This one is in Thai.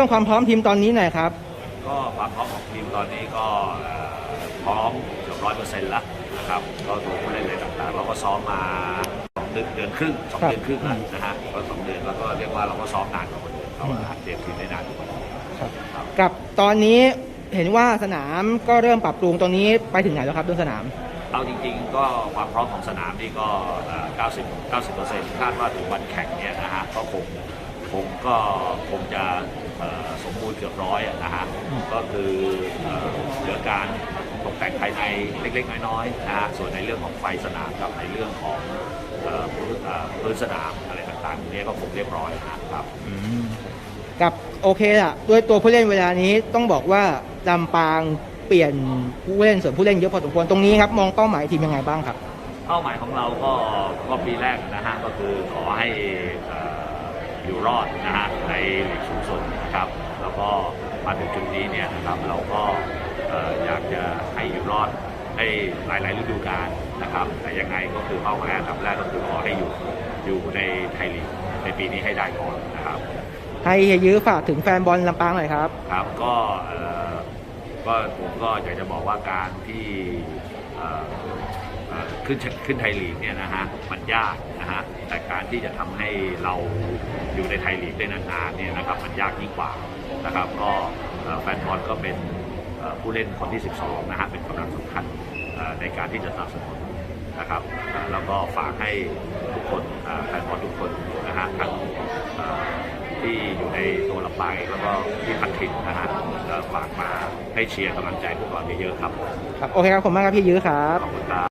รื่องความพร้อมทีมตอนนี้หน่อยครับ ก็ความพร้อมของทีมตอนนี้ก็เอ่อพร้อมเกือบร้อยเปอร์เซ็นต์แล้วนะครับก็ตัวผู้เล่นอะไรต่างๆ เราก็ซ้อมมาสองเดือนเดือนครึ่งสองครับเดือนครึ่งแล้วนะฮะก็สองเดือนแล้วก็เรียกว่าเราก็ซ้อมนานกว่าคนอื่นเราอาจเตรียมทีมได้นานกว่าคนอื่นกับตอนนี้เห็นว่าสนามก็เริ่มปรับปรุงตรงนี้ไปถึงไหนแล้วครับเรื่องสนามเอาจริงๆ ก็ความพร้อมของสนามนี่ก็เอ่อ90 90เปอร์เซ็นต์คาดว่าถึงวันแข่งเนี่ยนะฮะก็คง คงก็คงจะเอ่อสมบูรณ์เกือบร้อยอะนะฮะก็คือเอ่อเหลือการตกแต่งภายในเล็กๆ น้อยๆนะฮะส่วนในเรื่องของไฟสนามกับในเรื่องของเอ่อพื้นเอ่อพื้นสนามอะไรต่างๆเนี่ยก็คงเรียบร้อยนะครับกับโอเคล่ะด้วยตัวผู้เล่นเวลานี้ต้องบอกว่าลำปางเปลี่ยนผู้เล่นส่วนผู้เล่นเยอะพอสมควรตรงนี้ครับมองเป้าหมายทีมยังไงบ้างครับ เป้าหมายของเราก็ก็ปีแรกนะฮะก็คือขอให้เอ่ออยู่รอดนะฮะในลีกสูงสุดนะครับ แล้วก็มาถึงจุดนี้เนี่ยนะครับเราก็เอ่ออยากจะให้อยู่รอดให้หลาย ๆ ฤดูกาลนะครับ แต่ยังไงก็คือเป้าหมายอันดับแรกก็คือขอให้อยู่อยู่ในไทยลีกในปีนี้ให้ได้ก่อนนะครับให้เฮียยื้อฝากถึงแฟนบอลลำปางหน่อยครับครับก็เอ่อก็ผมก็อยากจะบอกว่าการที่เอ่อเอ่อขึ้นขึ้นไทยลีกเนี่ยนะฮะมัน ยากนะฮะแต่การที่จะทำให้เราอยู่ในไทยลีกได้นานๆเนี่ยนะครับมันยากยิ่งกว่านะครับก็เอ่อแฟนบอลก็เป็นเอ่อผู้เล่นคนที่ 12 นะฮะเป็นกำลังสำคัญเอ่อในการที่จะสนับสนุนนะครับเอ่อแล้วก็ฝากให้ทุกคนเอ่อแฟนบอลทุกคนนะฮะทั้งเอ่อที่อยู่ในตัวลำปางเองแล้วก็ที่พันถิ่นนะฮะก็ฝากมาให้เชียร์กำลังใจพวกเราเยอะๆครับครับ โอเคครับขอบคุณมากครับพี่ยื้อครับ ขอบคุณครับ